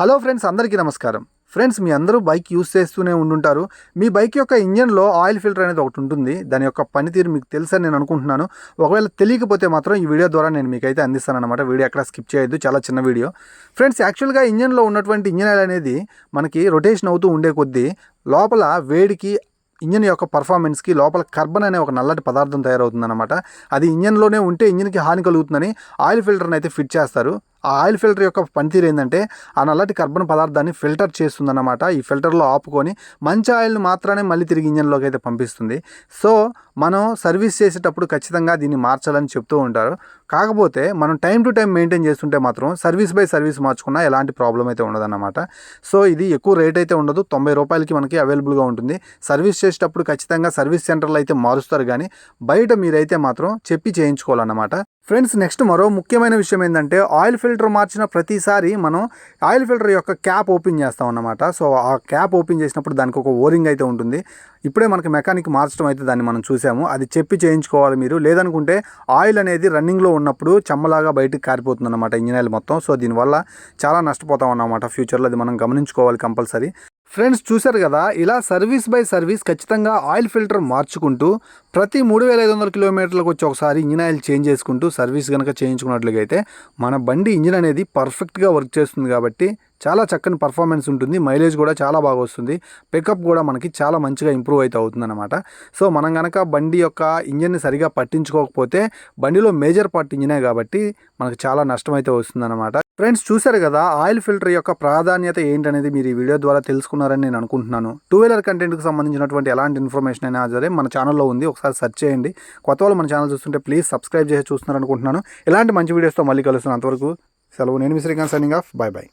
Hello friends అందరికీ నమస్కారం. Friends మీ అందరూ బైక్ యూస్ చేస్తూనే ఉండుంటారు. మీ బైక్ యొక్క ఇంజన్లో ఆయిల్ ఫిల్టర్ అనేది ఒకటి ఉంటుంది. దాని యొక్క పనితీరు మీకు తెలుసని నేను అనుకుంటున్నాను. ఒకవేళ తెలియకపోతే మాత్రం ఈ వీడియో ద్వారా నేను మీకైతే అందిస్తాను వీడియో ఎక్కడ స్కిప్ చేయొద్దు చాలా చిన్న వీడియో. ఫ్రెండ్స్ యాక్చువల్గా ఇంజన్లో ఉన్నటువంటి ఇంజన్ ఆయిల్ అనేది మనకి రొటేషన్ అవుతూ ఉండే కొద్దీ లోపల వేడికి ఇంజన్ యొక్క పర్ఫార్మెన్స్కి లోపల కార్బన్ అనే ఒక నల్లటి పదార్థం తయారవుతుందన్నమాట. అది ఇంజన్లోనే ఉంటే ఇంజన్కి హాని కలుగుతుందని ఆయిల్ ఫిల్టర్ని అయితే ఫిట్ చేస్తారు. ఆ ఆయిల్ ఫిల్టర్ యొక్క పనితీరు ఏంటంటే ఆ నల్లటి కార్బన్ పదార్థాన్ని ఫిల్టర్ చేస్తుందన్నమాట. ఈ ఫిల్టర్లో ఆపుకొని మంచి ఆయిల్ని మాత్రమే మళ్ళీ తిరిగి ఇంజన్లోకి అయితే పంపిస్తుంది. సో మనం సర్వీస్ చేసేటప్పుడు ఖచ్చితంగా దీన్ని మార్చాలని చెప్తూ ఉంటారు. కాకపోతే మనం టైం టు టైం మెయింటైన్ చేస్తుంటే మాత్రం సర్వీస్ బై సర్వీస్ మార్చుకున్నా ఎలాంటి ప్రాబ్లం అయితే ఉండదన్నమాట. సో ఇది ఎక్కువ రేట్ అయితే ఉండదు. తొంభై రూపాయలకి మనకి అవైలబుల్గా ఉంటుంది. సర్వీస్ చేసేటప్పుడు ఖచ్చితంగా సర్వీస్ సెంటర్లో అయితే మారుస్తారు కానీ బయట మీరైతే మాత్రం చెప్పి చేయించుకోవాలన్నమాట. ఫ్రెండ్స్ నెక్స్ట్ మరో ముఖ్యమైన విషయం ఏంటంటే ఆయిల్ ఫిల్టర్ మార్చిన ప్రతిసారి మనం ఆయిల్ ఫిల్టర్ యొక్క క్యాప్ ఓపెన్ చేస్తాం అన్నమాట. సో ఆ క్యాప్ ఓపెన్ చేసినప్పుడు దానికి ఒక ఓరింగ్ అయితే ఉంటుంది. ఇప్పుడే మనకి మెకానిక్ మార్చడం అయితే దాన్ని మనం చూసాము. అది చెప్పి చేయించుకోవాలి మీరు. లేదనుకుంటే ఆయిల్ అనేది రన్నింగ్లో ఉన్నప్పుడు చెమ్మలాగా బయటకు కారిపోతుంది అనమాట ఇంజిన్ ఆయిల్ మొత్తం. సో దీనివల్ల చాలా నష్టపోతాం అన్నమాట. ఫ్యూచర్లో అది మనం గమనించుకోవాలి కంపల్సరీ. ఫ్రెండ్స్ చూశారు కదా ఇలా సర్వీస్ బై సర్వీస్ ఖచ్చితంగా ఆయిల్ ఫిల్టర్ మార్చుకుంటూ ప్రతి మూడు వేల ఐదు వందల కిలోమీటర్లకు వచ్చి ఒకసారి ఇంజిన్ ఆయిల్ చేంజ్ చేసుకుంటూ సర్వీస్ కనుక చేయించుకున్నట్లయితే మన బండి ఇంజిన్ అనేది పర్ఫెక్ట్గా వర్క్ చేస్తుంది కాబట్టి చాలా చక్కని పర్ఫార్మెన్స్ ఉంటుంది. మైలేజ్ కూడా చాలా బాగా వస్తుంది. పికప్ కూడా మనకి చాలా మంచిగా ఇంప్రూవ్ అయితే అవుతుందన్నమాట. సో మనం కనుక బండి యొక్క ఇంజిన్ని సరిగా పట్టించుకోకపోతే బండిలో మేజర్ పార్ట్ ఇంజినే కాబట్టి మనకు చాలా నష్టం అయితే వస్తుందన్నమాట. ఫ్రెండ్స్ చూశారు కదా ఆయిల్ ఫిల్టర్ యొక్క ప్రాధాన్యత ఏంటనేది మీరు ఈ వీడియో ద్వారా తెలుసుకున్నారని నేను అనుకుంటున్నాను. టూ వీలర్ కంటెంట్కి సంబంధించినటువంటి ఎలాంటి ఇన్ఫర్మేషన్ అయినా సరే మన ఛానల్లో ఉంది. ఒకసారి సెర్చ్ చేయండి. కొత్త వాళ్ళు మన ఛానల్ చూస్తుంటే ప్లీజ్ సబ్స్క్రైబ్ చేసి చూస్తున్నారు అనుకుంటున్నాను ఇలాంటి మంచి వీడియోస్తో మళ్ళీ కలుస్తున్నాను. అంతవరకు సెలవు. నేను Mishrikanth signing off. Bye bye